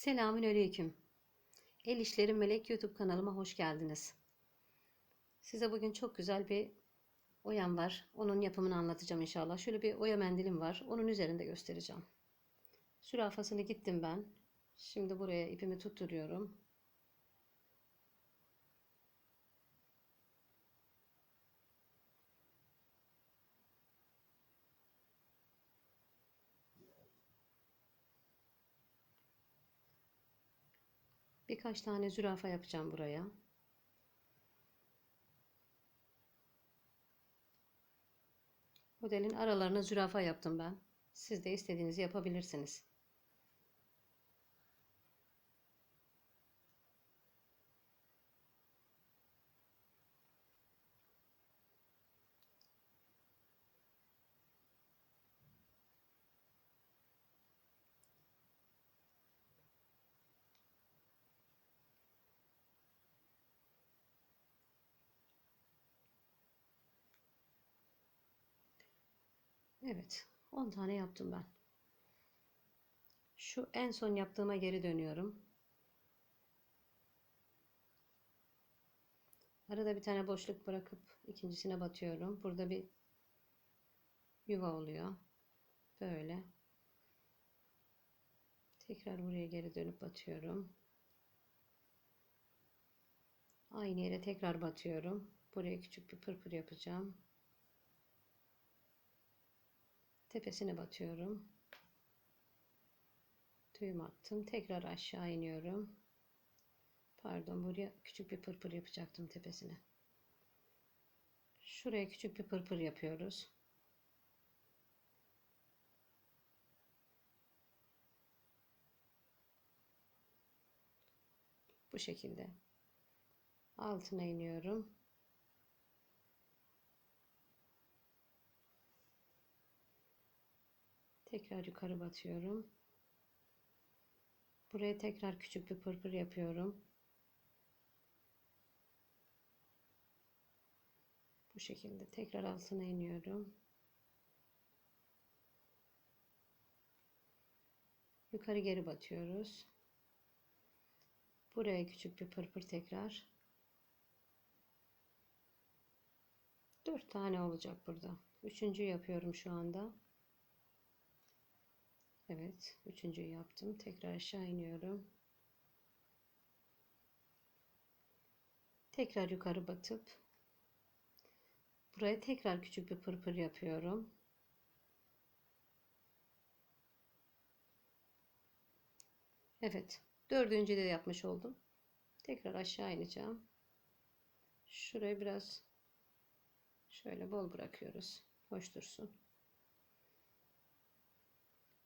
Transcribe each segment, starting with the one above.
Selamünaleyküm. El İşlerim Melek YouTube kanalıma hoş geldiniz. Size bugün çok güzel bir oyam var. Onun yapımını anlatacağım inşallah. Şöyle bir oya mendilim var. Onun üzerinde göstereceğim. Sürafasını gittim ben. Şimdi buraya ipimi tutturuyorum. Birkaç tane zürafa yapacağım buraya. Modelin aralarına zürafa yaptım ben. Siz de istediğinizi yapabilirsiniz. Evet, 10 tane yaptım ben. Şu en son yaptığıma geri dönüyorum. Arada bir tane boşluk bırakıp ikincisine batıyorum. Burada bir yuva oluyor. Böyle. Tekrar buraya geri dönüp batıyorum. Aynı yere tekrar batıyorum. Buraya küçük bir pırpır yapacağım. Tepesine batıyorum. Düğüm attım. Tekrar aşağı iniyorum. Pardon buraya küçük bir pırpır yapacaktım tepesine. Şuraya küçük bir pırpır yapıyoruz. Bu şekilde. Altına iniyorum. Tekrar yukarı batıyorum. Buraya tekrar küçük bir pırpır yapıyorum. Bu şekilde tekrar altına iniyorum. Yukarı geri batıyoruz. Buraya küçük bir pırpır tekrar. Dört tane olacak burada. Üçüncü yapıyorum şu anda. Evet, üçüncüyü yaptım. Tekrar aşağı iniyorum. Tekrar yukarı batıp buraya tekrar küçük bir pırpır yapıyorum. Evet, dördüncüyü de yapmış oldum. Tekrar aşağı ineceğim. Şurayı biraz şöyle bol bırakıyoruz. Hoş dursun.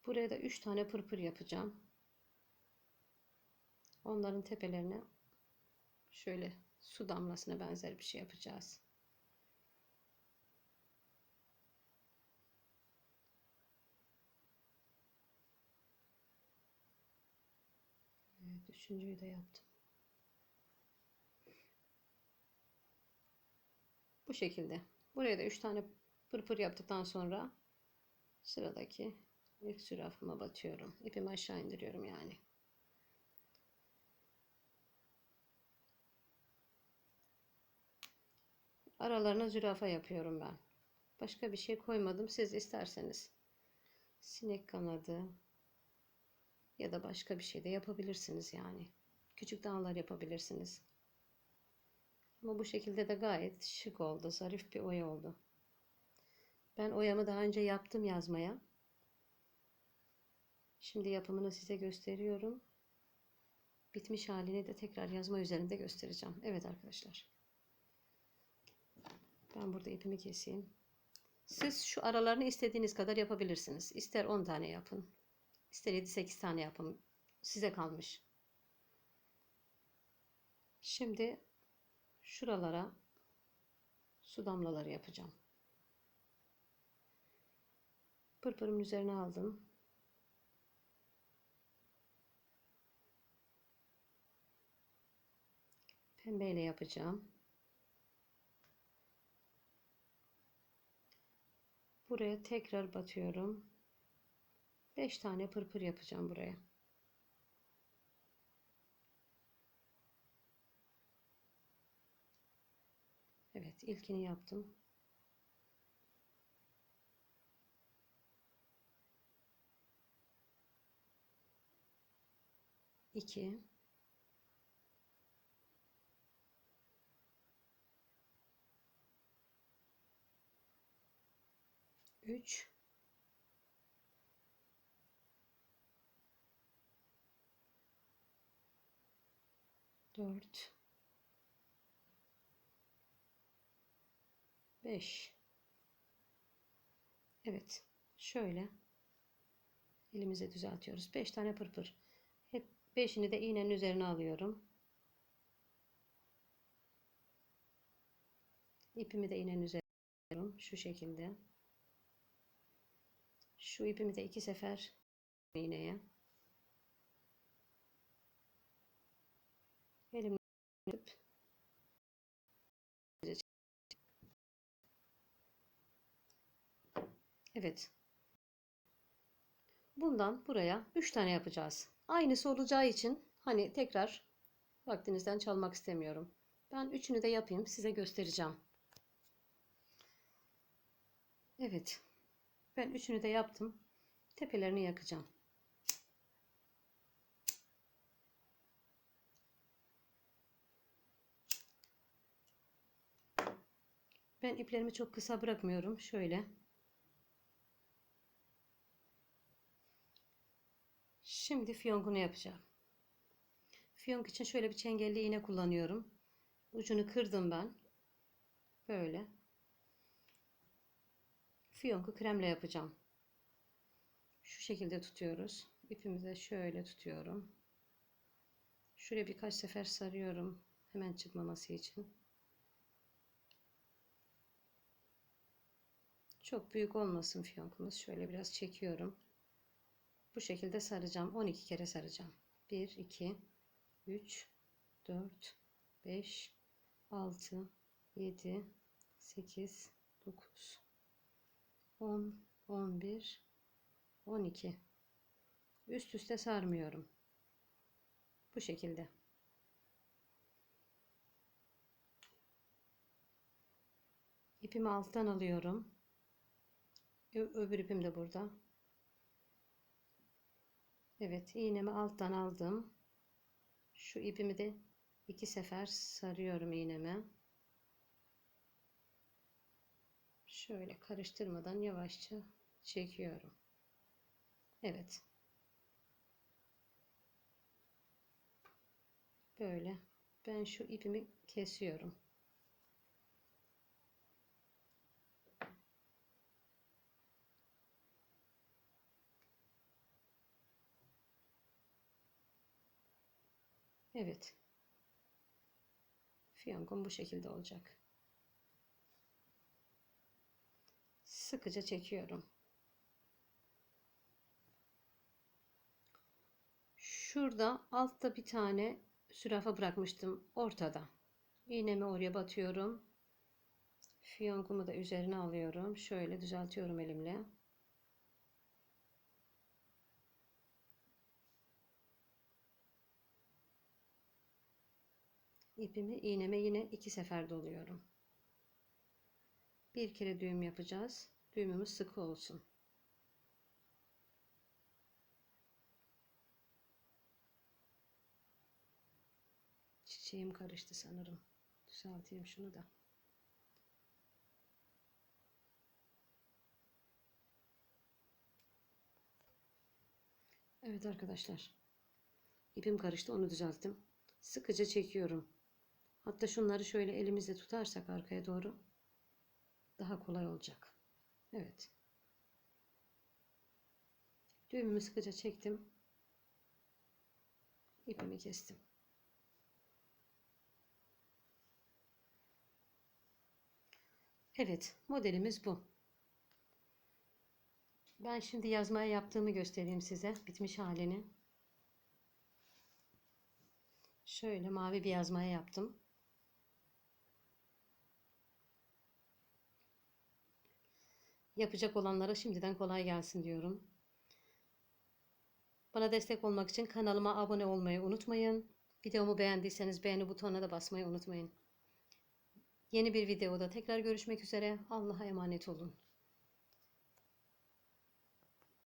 Buraya da 3 tane pırpır yapacağım. Onların tepelerine şöyle su damlasına benzer bir şey yapacağız. Evet, üçüncüyü de yaptım. Bu şekilde. Buraya da 3 tane pırpır yaptıktan sonra sıradaki ilk zürafıma batıyorum. İpimi aşağı indiriyorum yani. Aralarına zürafa yapıyorum ben. Başka bir şey koymadım. Siz isterseniz sinek kanadı ya da başka bir şey de yapabilirsiniz yani. Küçük dağlar yapabilirsiniz. Ama bu şekilde de gayet şık oldu. Zarif bir oya oldu. Ben oyamı daha önce yaptım yazmaya. Şimdi yapımını size gösteriyorum. Bitmiş halini de tekrar yazma üzerinde göstereceğim. Evet arkadaşlar. Ben burada ipimi keseyim. Siz şu aralarını istediğiniz kadar yapabilirsiniz. İster 10 tane yapın. İster 7-8 tane yapın. Size kalmış. Şimdi şuralara su damlaları yapacağım. Pırpırımın üzerine aldım. pembeyle yapacağım. Buraya tekrar batıyorum. 5 tane pırpır yapacağım buraya. Evet, ilkini yaptım. İki. Üç. Dört. 5 Evet şöyle elimize düzeltiyoruz. 5 tane pırpır hep 5'ini de iğnenin üzerine alıyorum. İpimi de iğnenin üzerine alıyorum. Şu şekilde şu ipimi de iki sefer iğneye elimle Evet. Bundan buraya 3 tane yapacağız. Aynısı olacağı için hani tekrar vaktinizden çalmak istemiyorum. Ben üçünü de yapayım size göstereceğim. Evet. Ben üçünü de yaptım. Tepelerini yakacağım. Ben iplerimi çok kısa bırakmıyorum. Şöyle Şimdi fiyonkunu yapacağım. Fiyonk için şöyle bir çengelli iğne kullanıyorum. Ucunu kırdım ben. Böyle. Fiyonku kremle yapacağım. Şu şekilde tutuyoruz. İpimizi şöyle tutuyorum. Şuraya birkaç sefer sarıyorum. Hemen çıkmaması için. Çok büyük olmasın fiyonkumuz. Şöyle biraz çekiyorum. Bu şekilde saracağım. 12 kere saracağım. 1, 2, 3, 4, 5, 6, 7, 8, 9, 10, 11, 12. Üst üste sarmıyorum. Bu şekilde. İpimi alttan alıyorum. Öbür ipim de burada. Evet iğnemi alttan aldım. Şu ipimi de iki sefer sarıyorum iğneme. Şöyle karıştırmadan yavaşça çekiyorum. Evet. Böyle. Ben şu ipimi kesiyorum. Evet. Fiyankon bu şekilde olacak. Sıkıca çekiyorum. Şurada altta bir tane sürafa bırakmıştım ortada. İğnemi oraya batıyorum. Fiyonkumu da üzerine alıyorum. Şöyle düzeltiyorum elimle. ipimi iğneme yine iki sefer doluyorum. Bir kere düğüm yapacağız. Düğümümüz sıkı olsun. Çiçeğim karıştı sanırım. Düzelteyim şunu da. Evet arkadaşlar. İpim karıştı onu düzelttim. Sıkıca çekiyorum. Hatta şunları şöyle elimizle tutarsak arkaya doğru daha kolay olacak. Evet. Düğümümü sıkıca çektim. İpimi kestim. Evet, modelimiz bu. Ben şimdi yazmaya yaptığımı göstereyim size. Bitmiş halini. Şöyle mavi bir yazmaya yaptım. Yapacak olanlara şimdiden kolay gelsin diyorum. Bana destek olmak için kanalıma abone olmayı unutmayın. Videomu beğendiyseniz beğeni butonuna da basmayı unutmayın. Yeni bir videoda tekrar görüşmek üzere. Allah'a emanet olun.